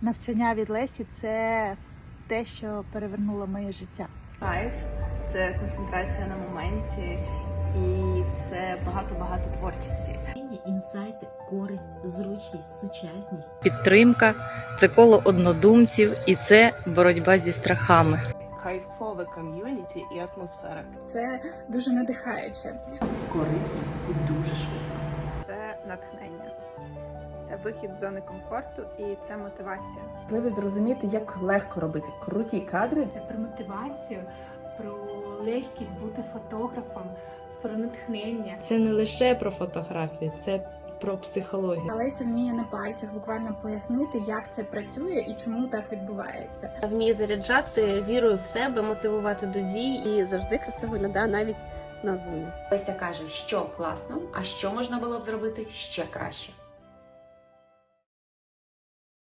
Навчання від Лесі це те, що перевернуло моє життя. Кайф це концентрація на моменті, і це багато-багато творчості. Інсайти, користь, зручність, сучасність. Підтримка це коло однодумців і це боротьба зі страхами. кайфове ком'юніті і атмосфера. Це дуже надихаюче. Корисно і дуже швидко. це натхнення, це вихід з зони комфорту і це мотивація. Важливо зрозуміти, як легко робити круті кадри. Це про мотивацію, про легкість бути фотографом, про натхнення. Це не лише про фотографію, це про психологію. Леся вміє на пальцях буквально пояснити, як це працює і чому так відбувається. Вміє заряджати вірою в себе, мотивувати до дій. І завжди красиво виглядає навіть на зумі. Леся каже, що класно, а що можна було б зробити ще краще.